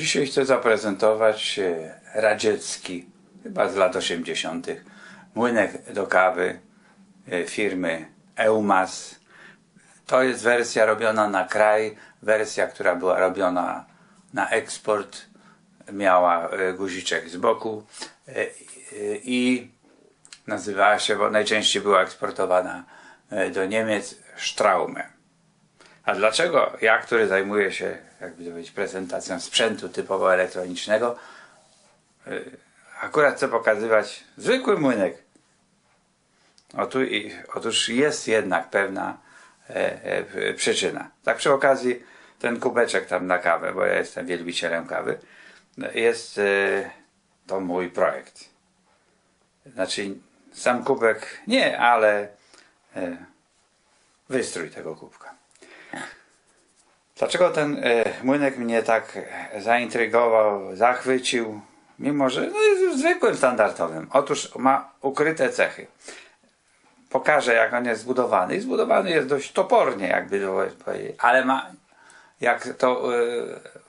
Dzisiaj chcę zaprezentować e, radziecki, chyba z lat 80. młynek do kawy e, firmy Eumas. To jest wersja robiona na kraj, wersja, która była robiona na eksport, miała e, guziczek z boku i nazywała się, bo najczęściej była eksportowana do Niemiec, Straume. A dlaczego ja, który zajmuję się, jakby to powiedzieć, prezentacją sprzętu typowo elektronicznego, y, akurat chcę pokazywać zwykły młynek. Otóż jest jednak pewna e, e, przyczyna. Tak przy okazji ten kubeczek tam na kawę, bo ja jestem wielbicielem kawy, jest e, to mój projekt. Znaczy sam kubek nie, ale wystrój tego kubka. Dlaczego ten e, młynek mnie tak zaintrygował, zachwycił, mimo że no, jest zwykłym, standardowym? Otóż ma ukryte cechy. Pokażę, jak on jest zbudowany. I zbudowany jest dość topornie, jakby powiedzieć, ale ma, jak to e,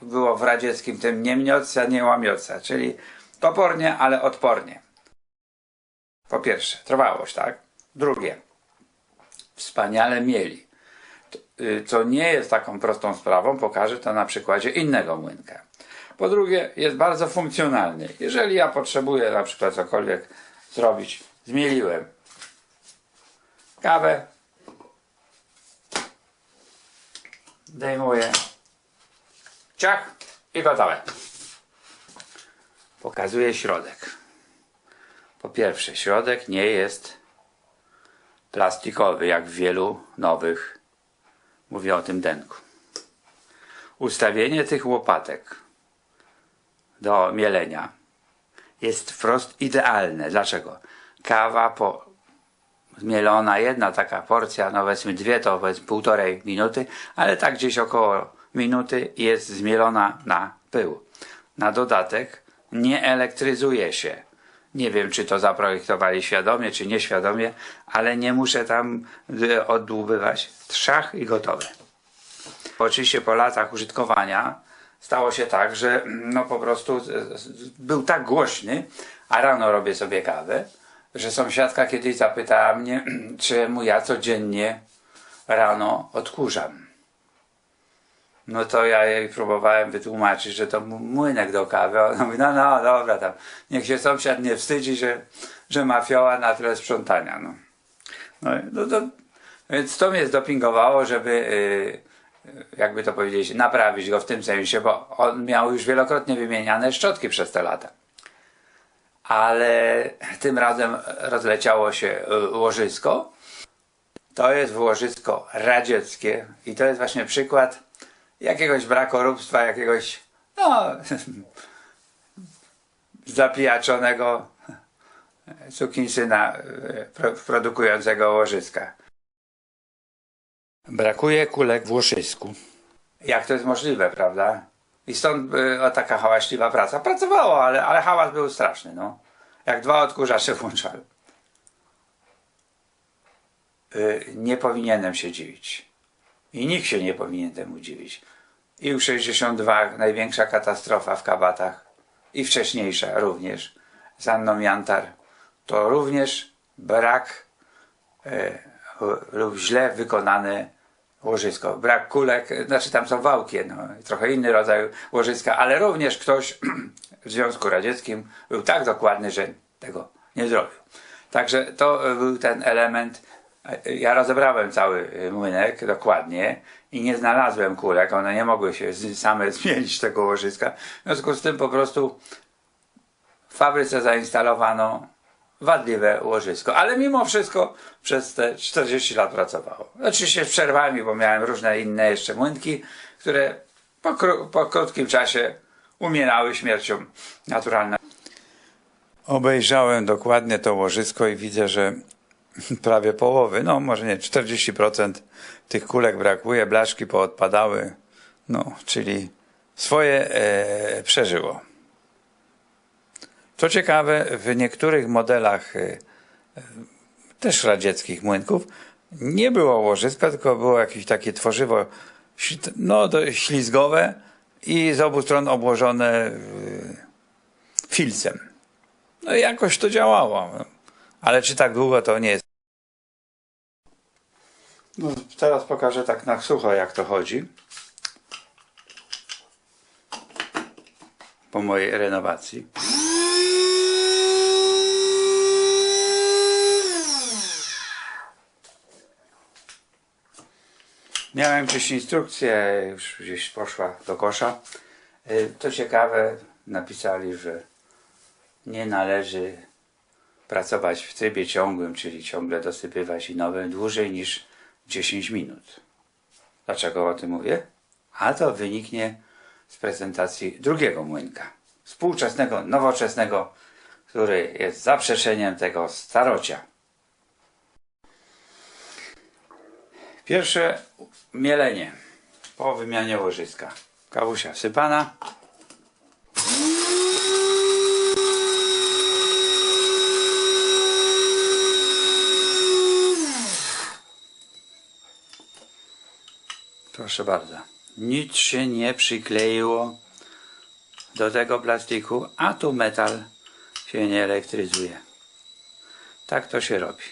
było w radzieckim, tym nie mnioca, nie łamioca, czyli topornie, ale odpornie. Po pierwsze, trwałość, tak? Drugie, wspaniale mieli co nie jest taką prostą sprawą, pokażę to na przykładzie innego młynka. Po drugie, jest bardzo funkcjonalny. Jeżeli ja potrzebuję na przykład cokolwiek zrobić, zmieliłem kawę, zdejmuję, ciach i gotowe. Pokazuję środek. Po pierwsze, środek nie jest plastikowy, jak w wielu nowych Mówię o tym denku. Ustawienie tych łopatek do mielenia jest wprost idealne. Dlaczego? Kawa po jedna taka porcja, no powiedzmy dwie to powiedzmy półtorej minuty, ale tak gdzieś około minuty jest zmielona na pył. Na dodatek nie elektryzuje się. Nie wiem, czy to zaprojektowali świadomie, czy nieświadomie, ale nie muszę tam y, oddłubywać. Trzach i gotowe. Oczywiście po latach użytkowania stało się tak, że no po prostu był tak głośny, a rano robię sobie kawę, że sąsiadka kiedyś zapytała mnie, czemu ja codziennie rano odkurzam. No to ja jej próbowałem wytłumaczyć, że to młynek do kawy. Ona mówi, no, no, dobra, tam, niech się sąsiad nie wstydzi, że, że ma fioła na tyle sprzątania. No. No, no to, więc to mnie zdopingowało, żeby, y, jakby to powiedzieć, naprawić go w tym sensie, bo on miał już wielokrotnie wymieniane szczotki przez te lata. Ale tym razem rozleciało się y, łożysko. To jest łożysko radzieckie i to jest właśnie przykład jakiegoś brakoróbstwa, jakiegoś no, zapijaczonego sukinsyna e, pro, produkującego łożyska. Brakuje kulek w łożysku. Jak to jest możliwe, prawda? I stąd y, o, taka hałaśliwa praca. Pracowało, ale, ale hałas był straszny, no. Jak dwa odkurzacze włączałem. Y, nie powinienem się dziwić. I nikt się nie powinien temu dziwić. I U62 największa katastrofa w kabatach i wcześniejsza również z Anną Jantar to również brak e, lub źle wykonane łożysko. Brak kulek, znaczy tam są wałki, no, trochę inny rodzaj łożyska, ale również ktoś w Związku Radzieckim był tak dokładny, że tego nie zrobił. Także to e, był ten element. Ja rozebrałem cały e, młynek dokładnie i nie znalazłem kulek. One nie mogły się same zmienić tego łożyska. W związku z tym po prostu w fabryce zainstalowano wadliwe łożysko. Ale mimo wszystko przez te 40 lat pracowało. Oczywiście z przerwami, bo miałem różne inne jeszcze młynki, które po, kró- po krótkim czasie umierały śmiercią naturalną. Obejrzałem dokładnie to łożysko i widzę, że prawie połowy, no może nie, 40% tych kulek brakuje, blaszki poodpadały, no, czyli swoje e, przeżyło. Co ciekawe, w niektórych modelach e, e, też radzieckich młynków nie było łożyska, tylko było jakieś takie tworzywo no, ślizgowe i z obu stron obłożone y, filcem. No i jakoś to działało. Ale czy tak długo to nie jest. No, teraz pokażę tak na sucho, jak to chodzi. Po mojej renowacji. Miałem gdzieś instrukcję, już gdzieś poszła do kosza. Y, To ciekawe, napisali, że nie należy pracować w trybie ciągłym, czyli ciągle dosypywać i nowym dłużej niż 10 minut. Dlaczego o tym mówię? A to wyniknie z prezentacji drugiego młynka. Współczesnego, nowoczesnego, który jest zaprzeczeniem tego starocia. Pierwsze mielenie po wymianie łożyska. Kawusia wsypana. Proszę bardzo. Nic się nie przykleiło do tego plastiku, a tu metal się nie elektryzuje. Tak to się robi.